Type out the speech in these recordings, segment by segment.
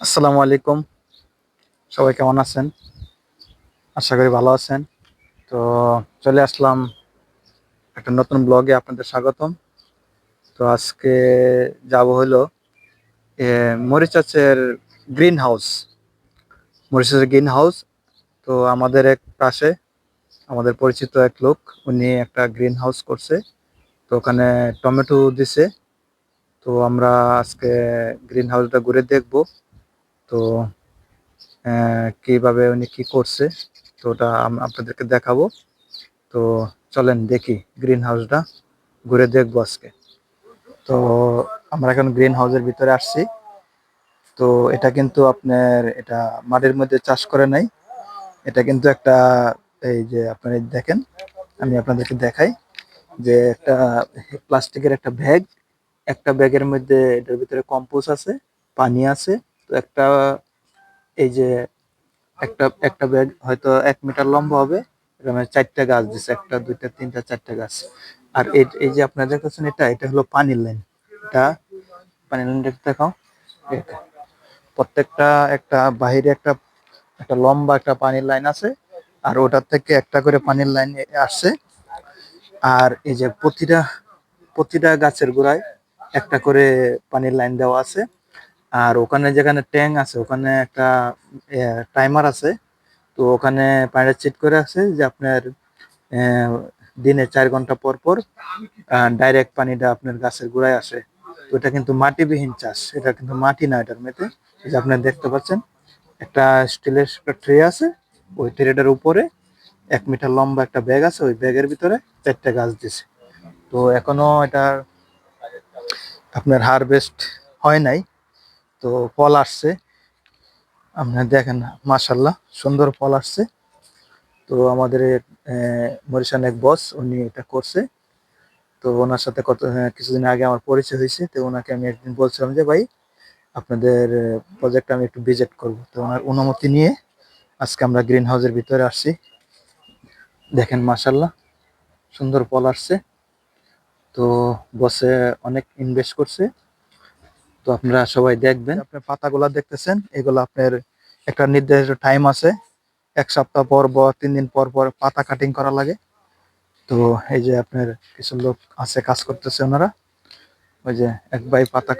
আসসালামু আলাইকুম। সবাই কেমন আছেন? আশা করি ভালো আছেন। তো চলে আসলাম একটা নতুন ব্লগে আপনাদের স্বাগতম। তো আজকে যাব হলো মরিচাচের গ্রিন হাউস। মরিচাচের গ্রিন হাউস। তো আমাদের এক পাশে আমাদের পরিচিত এক লোক, উনি একটা গ্রিন হাউস করছে। তো ওখানে টমেটো দিছে। তো আমরা আজকে গ্রিন হাউসটা ঘুরে দেখব। তো কীভাবে উনি কি করছে, তো ওটা আপনাদেরকে দেখাবো। তো চলেন দেখি গ্রিন হাউসটা ঘুরে দেখব আজকে। তো আমরা এখন গ্রিন হাউসের ভিতরে আসছি। তো এটা কিন্তু আপনার, এটা মাটির মধ্যে চাষ করে নাই। এটা কিন্তু একটা, এই যে আপনারা দেখেন, আমি আপনাদেরকে দেখাই যে একটা প্লাস্টিকের একটা ব্যাগ, একটা ব্যাগের মধ্যে এটার ভিতরে কম্পোস্ট আছে, পানি আছে তো একটা, এই যে একটা একটা ব্যাগ হয়তো এক মিটার লম্বা হবে এরকম চারটা গাছ দিছে, একটা, দুইটা, তিনটা, চারটা গাছ। আর এই এই যে আপনারা দেখতেছেন এটা এটা হলো পানির লাইন। এটা পানির লাইন দেখাও। প্রত্যেকটা একটা বাহিরে একটা একটা লম্বা একটা পানির লাইন আছে, আর ওটার থেকে একটা করে পানির লাইন আসছে। আর এই যে প্রতিটা প্রতিটা গাছের গোড়ায় একটা করে পানির লাইন দেওয়া আছে। আর ওখানে যেখানে ট্যাং আছে, ওখানে একটা টাইমার আছে। তো ওখানে পানিটা চেক করে আছে যে আপনার দিনে চার ঘণ্টা পর পর ডাইরেক্ট পানিটা আপনার গাছের গোড়ায় আসে। তো এটা কিন্তু মাটিবিহীন চাষ, এটা কিন্তু মাটি না এটার মেতে যে আপনারা দেখতে পাচ্ছেন, একটা স্টিলের ট্রে আছে, ওই ট্রেটার উপরে এক মিটার লম্বা একটা ব্যাগ আছে, ওই ব্যাগের ভিতরে চারটা গাছ দিছে। তো এখনও এটার আপনার হারভেস্ট হয় নাই তো ফল আসছে। আপনারা দেখেন মাশাল্লাহ সুন্দর ফল আসছে। তো আমাদের মরিশান এক বস, উনি এটা করছে। তো ওনার সাথে কত কিছুদিন আগে আমার পরিচয় হয়েছে, তো ওনাকে আমি একদিন বলছিলাম যে, ভাই, আপনাদের প্রজেক্ট আমি একটু ভিজিট করব। তো ওনার অনুমতি নিয়ে আজকে আমরা গ্রিন হাউসের ভিতরে আসছি। দেখেন মাশাল্লাহ সুন্দর ফল আসছে। তো বসে অনেক ইনভেস্ট করছে। তো আপনারা সবাই দেখবেন। আপনার পাতাগুলা দেখতেছেন, এগুলো আপনার একটা নির্ধারিত টাইম আছে। এক সপ্তাহ পর পর তিন দিন পর পর পাতা কাটিং করা লাগে। তো এই যে আপনার কিছু লোক আছে, কাজ করতেছে ওনারা। ওই যে এক ভাই পাতা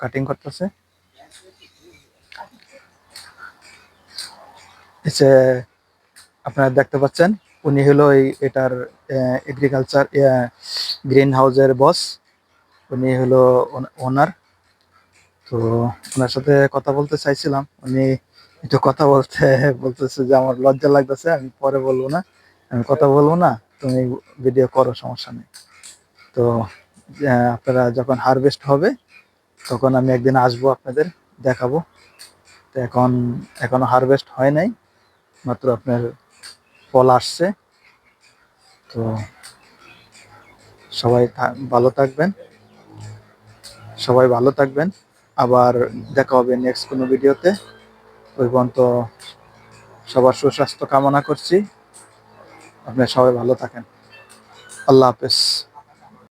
কাটিং করতেছে। যে আপনারা দেখতে পাচ্ছেন, উনি হলো এই এটার এগ্রিকালচার গ্রিন হাউসের বস উনি হলো ওনার। তো ওনার সাথে কথা বলতে চাইছিলাম। উনি একটু কথা বলতে, বলতেছে যে আমার লজ্জা লাগতেছে, আমি পরে বলব না। আমি কথা বলব না, তুমি ভিডিও করো, সমস্যা নেই। তো আপনারা যখন হারভেস্ট হবে, তখন আমি একদিন আসব আপনাদের, দেখাবো। তো এখন, এখনও হারভেস্ট হয় নাই, মাত্র আপনার ফল আসছে। তো সবাই ভালো থাকবেন। সবাই ভালো থাকবেন। আবার দেখা হবে নেক্সট কোনো ভিডিওতে ওই পর্যন্ত সবার সুস্বাস্থ্য কামনা করছি। আপনি সবাই ভালো থাকেন। আল্লাহ হাফেজ।